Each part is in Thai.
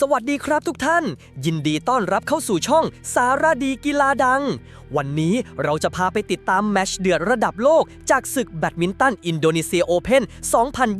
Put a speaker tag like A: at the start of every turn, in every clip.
A: สวัสดีครับทุกท่าน ยินดีต้อนรับเข้าสู่ช่องสารดีกีฬาดัง วันนี้เราจะพาไปติดตามแมชเดือดระดับโลก จากศึกแบดมินตันอินโดนีเซียโอเพน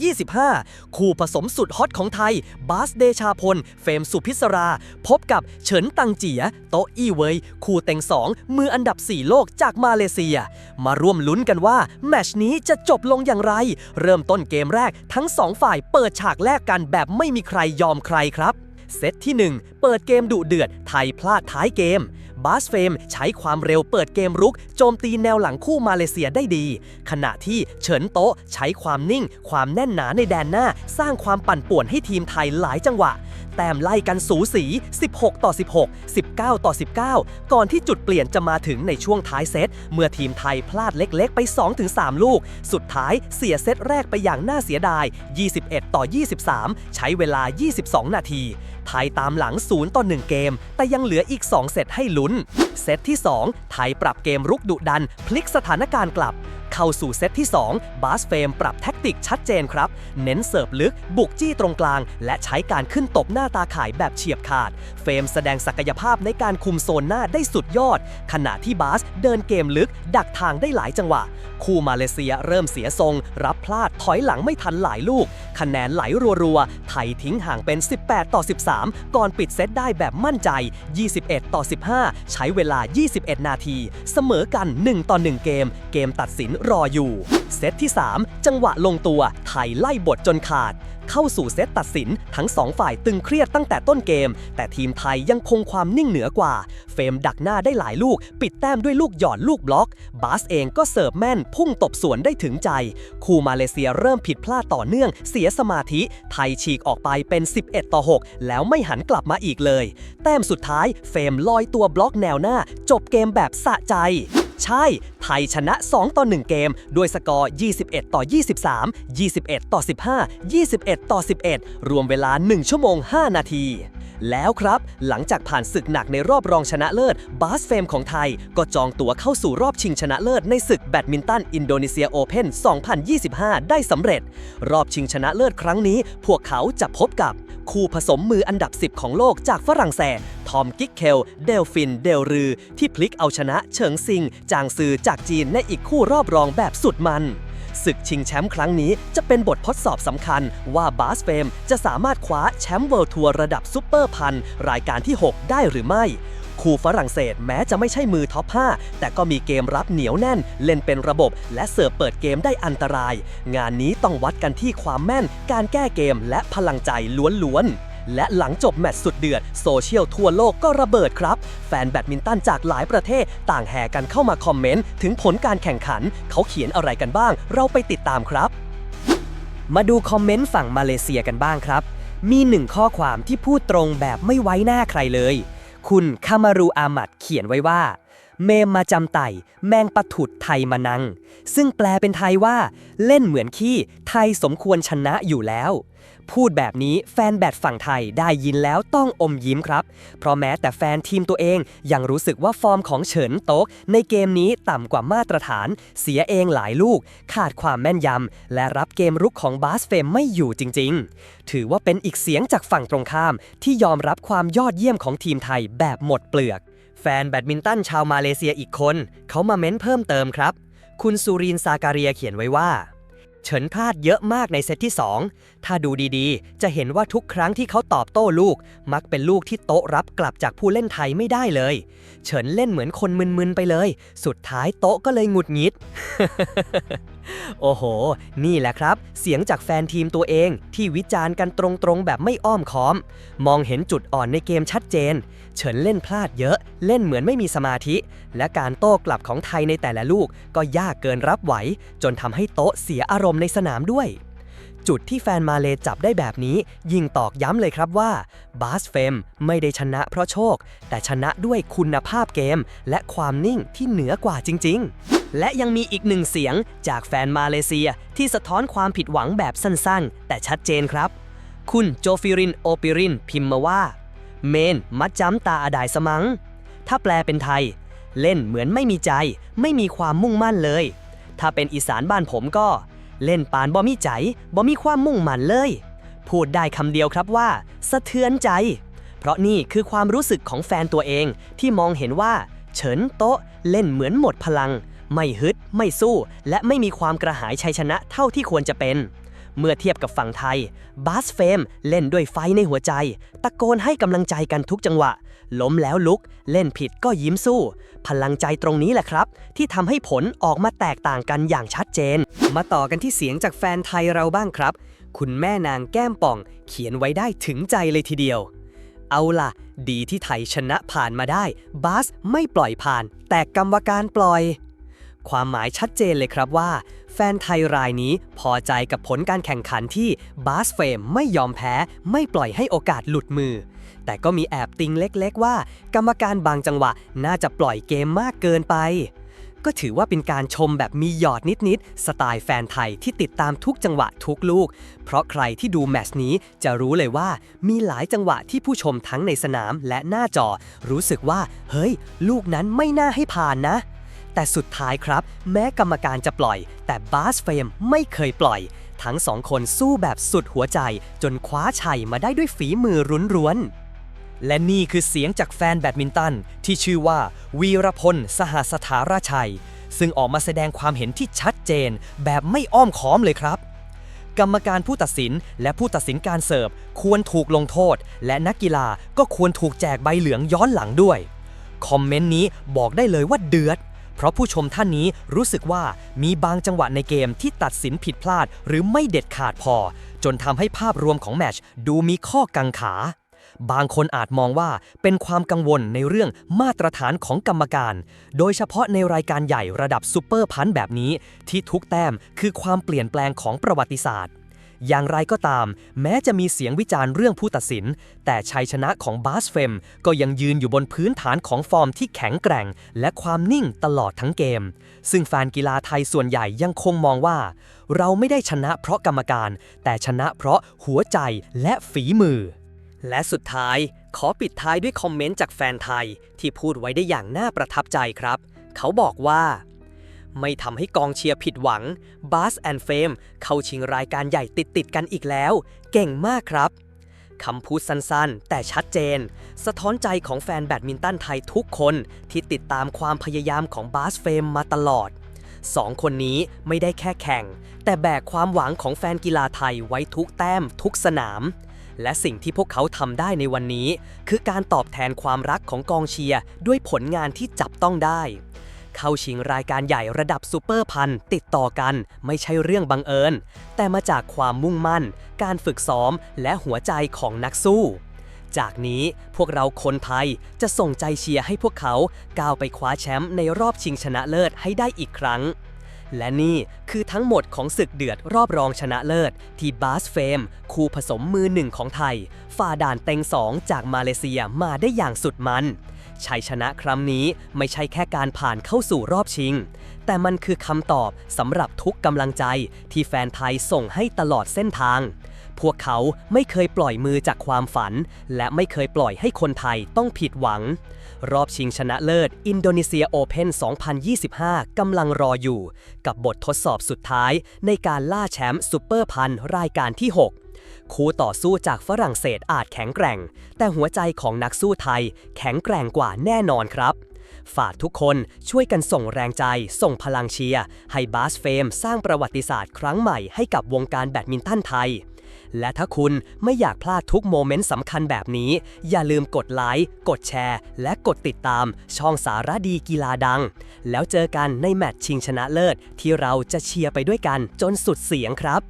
A: 2025 คู่ผสมสุดฮอตของไทย บาสเดชาพล เฟมสุพิศรา พบกับเฉินตังเจีย โตอี้เวย คู่เต็งสองมืออันดับ 4 โลกจากมาเลเซีย มาร่วมลุ้นกันว่าแมชนี้จะจบลงอย่างไร เริ่มต้นเกมแรกทั้งสองฝ่ายเปิดฉากแลกกันแบบไม่มีใครยอมใครครับ เซตที่ 1 เปิดเกมดุเดือดไทยพลาดท้ายเกม บาสเฟมใช้ความเร็วเปิดเกมรุก โจมตีแนวหลังคู่มาเลเซียได้ดี ขณะที่เฉินโตะใช้ความนิ่ง ความแน่นหนาในแดนหน้า สร้างความปั่นป่วนให้ทีมไทยหลายจังหวะ แต้มไล่กันสูสี 16 ต่อ 16 19 ต่อ 19 ก่อนที่จุดเปลี่ยนจะมาถึงในช่วงท้ายเซต เมื่อทีมไทยพลาดเล็กๆ ไป 2-3 ลูก สุดท้ายเสียเซตแรกไปอย่างน่าเสียดาย 21 ต่อ 23 ใช้เวลา 22 นาที ไทยตามหลัง 0 ต่อ 1 เกม แต่ยังเหลืออีก 2 เซตให้ลุ้นเซตที่ 2 ไทยปรับเกมรุกดุดัน พลิกสถานการณ์กลับเข้าสู่เซตที่ 2 บาสเฟมปรับแท็กติกชัดเจนครับ เน้นเสิร์ฟลึก บุกจี้ตรงกลาง และใช้การขึ้นตบหน้าตาข่ายแบบเฉียบขาด เฟรมแสดงศักยภาพในการคุมโซนหน้าได้สุดยอด ขณะที่บาสเดินเกมลึก ดักทางได้หลายจังหวะ คู่มาเลเซียเริ่มเสียทรง รับพลาดถอยหลังไม่ทันหลายลูก คะแนนไหลรัวๆ ไทยทิ้งห่างเป็น 18 ต่อ 13 ก่อนปิดเซตได้แบบมั่นใจ 21 ต่อ 15 ใช้เวลา 21 นาที เสมอกัน 1 ต่อ 1 เกม เกมตัดสินรออยู่ เซตที่ 3 จังหวะลงตัว ไทยไล่บทจนขาด เข้าสู่เซตตัดสิน ทั้งสองฝ่ายตึงเครียดตั้งแต่ต้นเกม แต่ทีมไทยยังคงความนิ่งเหนือกว่า เฟรมดักหน้าได้หลายลูก ปิดแต้มด้วยลูกหย่อนลูกบล็อก บาสเองก็เสิร์ฟแม่น พุ่งตบสวนได้ถึงใจ คู่มาเลเซียเริ่มผิดพลาดต่อเนื่อง เสียสมาธิ ไทยฉีกออกไปเป็น 11 ต่อ 6 แล้วไม่หันกลับมาอีกเลย แต้มสุดท้าย เฟรมลอยตัวบล็อกแนวหน้า จบเกมแบบสะใจ ใช่ ไทยชนะ 2 ต่อ 1 เกม ด้วยสกอร์ 21 ต่อ 23 21 ต่อ 15 21 ต่อ 11 รวมเวลา 1 ชั่วโมง 5 นาที แล้วครับ หลังจากผ่านศึกหนักในรอบรองชนะเลิศ บาสเฟมของไทย ก็จองตั๋วเข้าสู่รอบชิงชนะเลิศในศึกแบดมินตันอินโดนีเซียโอเพน2025 ได้สำเร็จ รอบชิงชนะเลิศครั้งนี้ พวกเขาจะพบกับ คู่ผสมมืออันดับ 10 ของโลกจากฝรั่งเศส ทอมกิกเคล เดลฟิน เดลรือ ที่พลิกเอาชนะเฉิงซิง จางซือจากจีนในอีกคู่รอบรองแบบสุดมัน ศึกชิงแชมป์ครั้งนี้จะเป็นบททดสอบสำคัญว่าบาสเฟมจะสามารถคว้าแชมป์เวิลด์ทัวร์ระดับซุปเปอร์พันรายการที่ 6 ได้หรือไม่ คู่ฝรั่งเศสแม้จะไม่ใช่มือท็อป 5 แต่ก็มีเกมรับเหนียวแน่น เล่นเป็นระบบ และเสิร์ฟเปิดเกมได้อันตราย งานนี้ต้องวัดกันที่ความแม่น การแก้เกมและพลังใจล้วนๆ และหลังจบแมตช์สุดเดือด โซเชียลทั่วโลกก็ระเบิดครับ แฟนแบดมินตันจากหลายประเทศต่างแห่กันเข้ามาคอมเมนต์ ถึงผลการแข่งขัน เขาเขียนอะไรกันบ้าง เราไปติดตามครับ มาดูคอมเมนต์ฝั่งมาเลเซียกันบ้างครับ มีหนึ่งข้อความที่พูดตรงแบบไม่ไว้หน้าใครเลย คุณคามารูอามัดเขียนไว้ว่า เมมมาจำไต่ แมงปะถุดไทยมานัง ซึ่งแปลเป็นไทยว่า เล่นเหมือนขี้ไทยสมควรชนะอยู่แล้ว พูดแบบนี้แฟนแบดฝั่งไทยได้ยินแล้วต้องอมยิ้มครับ เพราะแม้แต่แฟนทีมตัวเอง ยังรู้สึกว่าฟอร์มของเฉินโต๊ก ในเกมนี้ต่ำกว่ามาตรฐาน เสียเองหลายลูก ขาดความแม่นยำ และรับเกมรุกของบาสเฟมไม่อยู่จริง ๆ ถือว่าเป็นอีกเสียงจากฝั่งตรงข้าม ที่ยอมรับความยอดเยี่ยมของทีมไทยแบบหมดเปลือก ฟนแบดมินตันชาวมาเลเซียอีกคน เขามาเม้นเพิ่มเติมครับ คุณซูรินซาการียเขียนไว้ว่า เฉินพลาดเยอะมากในเซตที่ 2 ถ้าดูดีๆ จะเห็นว่าทุกครั้งที่เขาตอบโต้ลูก มักเป็นลูกที่โต๊ะรับกลับจากผู้เล่นไทยไม่ได้เลย เฉินเล่นเหมือนคนมึนๆไปเลย สุดท้ายโต๊ะก็เลยหงุดหงิด โอ้โห นี่แหละครับ เสียงจากแฟนทีมตัวเองที่วิจารณ์กันตรงๆ แบบไม่อ้อมค้อม มองเห็นจุดอ่อนในเกมชัดเจน เฉินเล่นพลาดเยอะ เล่นเหมือนไม่มีสมาธิ และการโต้กลับของไทยในแต่ละลูกก็ยากเกินรับไหว จนทำให้โต๊ะเสียอารมณ์ในสนามด้วยจุดที่แฟนมาเลจับได้แบบนี้ยิ่งตอกย้ำเลยครับว่าบาสเฟมไม่ได้ชนะเพราะโชค แต่ชนะด้วยคุณภาพเกม และความนิ่งที่เหนือกว่าจริง ๆ และยังมีอีกหนึ่งเสียงจากแฟนมาเลเซียที่สะท้อนความผิดหวังแบบสั้นๆ แต่ชัดเจนครับ คุณโจฟิรินโอปิรินพิมพ์มาว่า เมน มัดจ้ำตาอดายสมัง ถ้าแปลเป็นไทย เล่นเหมือนไม่มีใจ ไม่มีความมุ่งมั่นเลย ถ้าเป็นอีสานบ้านผมก็ เล่นปานบ่มีใจบ่มีความมุ่งมั่นเลย
B: พูดได้คำเดียวครับว่า สะเทือนใจ เพราะนี่คือความรู้สึกของแฟนตัวเองที่มองเห็นว่า เฉินโต๊ะเล่นเหมือนหมดพลัง ไม่ฮึด ไม่สู้ และไม่มีความกระหายชัยชนะเท่าที่ควรจะเป็น เมื่อเทียบกับฝั่งไทย บาสเฟมเล่นด้วยไฟในหัวใจ ตะโกนให้กำลังใจกันทุกจังหวะ ล้มแล้วลุก เล่นผิดก็ยิ้มสู้ พลังใจตรงนี้แหละครับ ที่ทำให้ผลออกมาแตกต่างกันอย่างชัดเจน
A: มาต่อกันที่เสียงจากแฟนไทยเราบ้างครับ คุณแม่นางแก้มป่อง เขียนไว้ได้ถึงใจเลยทีเดียวเอาล่ะ ดีที่ไทยชนะผ่านมาได้ บาสไม่ปล่อยผ่าน แต่กรรมการปล่อย ความหมายชัดเจนเลยครับว่า แฟนไทยรายนี้พอใจกับผลการแข่งขันที่บาสเฟมไม่ยอมแพ้ ไม่ปล่อยให้โอกาสหลุดมือ แต่ก็มีแอบติงเล็กๆว่า กรรมการบางจังหวะน่าจะปล่อยเกมมากเกินไป ก็ถือว่าเป็นการชมแบบมีหยอดนิดๆสไตล์แฟนไทยที่ติดตามทุกจังหวะทุกลูก เพราะใครที่ดูแมชนี้จะรู้เลยว่า มีหลายจังหวะที่ผู้ชมทั้งในสนามและหน้าจอ รู้สึกว่า เฮ้ย ลูกนั้นไม่น่าให้ผ่านนะ แต่สุดท้ายครับ แม้กรรมการจะปล่อย แต่บาสเฟมไม่เคยปล่อย ทั้งสองคนสู้แบบสุดหัวใจ จนคว้าชัยมาได้ด้วยฝีมือรุนรวนและนี่คือเสียงจากแฟนแบดมินตัน ที่ชื่อว่า วีรพล สหสถาราชัย ซึ่งออกมาแสดงความเห็นที่ชัดเจน แบบไม่อ้อมค้อมเลยครับ กรรมการผู้ตัดสินและผู้ตัดสินการเสิร์ฟควรถูกลงโทษ และนักกีฬาก็ควรถูกแจกใบเหลืองย้อนหลังด้วย คอมเมนต์นี้บอกได้เลยว่าเดือด เพราะผู้ชมท่านนี้รู้สึกว่ามีบางจังหวะในเกมที่ตัดสินผิดพลาด หรือไม่เด็ดขาดพอ จนทำให้ภาพรวมของแมชดูมีข้อกังขา บางคนอาจมองว่าเป็นความกังวลในเรื่องมาตรฐานของกรรมการ โดยเฉพาะในรายการใหญ่ระดับซูเปอร์พันแบบนี้ ที่ทุกแต้มคือความเปลี่ยนแปลงของประวัติศาสตร์ อย่างไรก็ตาม แม้จะมีเสียงวิจารณ์เรื่องผู้ตัดสิน แต่ชัยชนะของบาสเฟมก็ยังยืนอยู่บนพื้นฐานของฟอร์มที่แข็งแกร่ง และความนิ่งตลอดทั้งเกม ซึ่งแฟนกีฬาไทยส่วนใหญ่ยังคงมองว่า เราไม่ได้ชนะเพราะกรรมการ แต่ชนะเพราะหัวใจและฝีมือ และสุดท้ายขอปิดท้ายด้วยคอมเมนต์จากแฟนไทย ที่พูดไว้ได้อย่างน่าประทับใจครับ เขาบอกว่า ไม่ทำให้กองเชียร์ผิดหวังบาสแอนเฟมเข้าชิงรายการใหญ่ติดติดกันอีกแล้ว เก่งมากครับคำพูดสั้นๆ แต่ชัดเจน สะท้อนใจของแฟนแบดมินตันไทยทุกคนที่ติดตามความพยายามของบาสเฟมมาตลอดสองคนนี้ไม่ได้แค่แข่ง แต่แบกความหวังของแฟนกีฬาไทยไว้ทุกแต้มทุกสนาม และสิ่งที่พวกเขาทำได้ในวันนี้ คือการตอบแทนความรักของกองเชียร์ด้วยผลงานที่จับต้องได้ เข้าชิงรายการใหญ่ระดับซูเปอร์พันติดต่อกันไม่ใช่เรื่องบังเอิญ แต่มาจากความมุ่งมั่น การฝึกซ้อมและหัวใจของนักสู้ จากนี้พวกเราคนไทยจะส่งใจเชียร์ให้พวกเขาก้าวไปคว้าแชมป์ในรอบชิงชนะเลิศให้ได้อีกครั้ง และนี่คือทั้งหมดของศึกเดือดรอบรองชนะเลิศ ที่บาสเฟมคู่ผสมมือหนึ่งของไทย ฝ่าด่านเต็งสองจากมาเลเซียมาได้อย่างสุดมัน ชัยชนะครั้งนี้ไม่ใช่แค่การผ่านเข้าสู่รอบชิง แต่มันคือคำตอบสำหรับทุกกำลังใจที่แฟนไทยส่งให้ตลอดเส้นทาง พวกเขาไม่เคยปล่อยมือจากความฝัน และไม่เคยปล่อยให้คนไทยต้องผิดหวัง รอบชิงชนะเลิศอินโดนีเซียโอเพน2025 กำลังรออยู่ กับบททดสอบสุดท้ายในการล่าแชมป์ซูเปอร์พันรายการที่ 6 คู่ต่อสู้จากฝรั่งเศสอาจแข็งแกร่ง แต่หัวใจของนักสู้ไทยแข็งแกร่งกว่าแน่นอนครับ ฝากทุกคนช่วยกันส่งแรงใจ ส่งพลังเชียร์ให้บาสเฟมสร้างประวัติศาสตร์ครั้งใหม่ให้กับวงการแบดมินตันไทย และถ้าคุณไม่อยากพลาดทุกโมเมนต์สำคัญแบบนี้ อย่าลืมกดไลค์กดแชร์ และกดติดตามช่องสารดีกีฬาดัง แล้วเจอกันในแมตช์ชิงชนะเลิศที่เราจะเชียร์ไปด้วยกันจนสุดเสียงครับ